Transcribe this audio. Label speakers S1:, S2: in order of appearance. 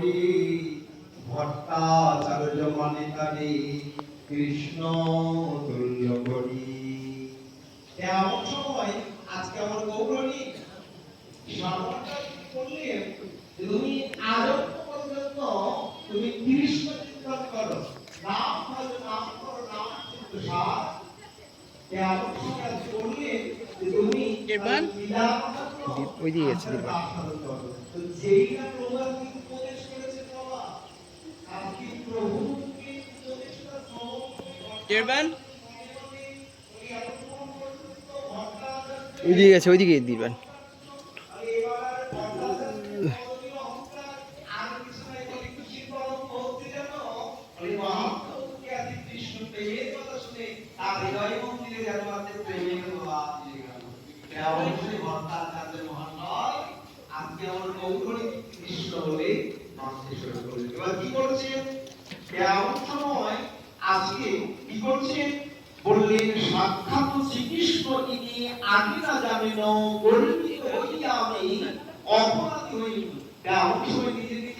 S1: করি ভট্টাচার্য মানে তারে কৃষ্ণ তুল্য করি এমন সময় আজকে আমার গৌরণী তুমি আরম্ভ পর্যন্ত তুমি কৃষ্ণ চিন্তন করো নাম করো নাম করো নাম চিন্ত সার এমন সময় আজকে তুমি
S2: এরমান? ওই দিকে গেছে,
S1: আচার
S2: দিকে।
S1: আস্বাদন করো। তো যেইটা প্রভু উপদেশ করেছে বাবা আজকে প্রভু কি উপদেশটা সমগ্র
S2: এরমান?
S1: ভট্টাচার্য
S2: ওই দিকে গেছে ওই দিকে দিবেন
S1: আজকে কি করছে বললেন, সাক্ষাৎ শ্রীকৃষ্ণ ইনি আগে না জানেন গর্বিত হইয়া আমি অপরাধী হইল নিজে নিজে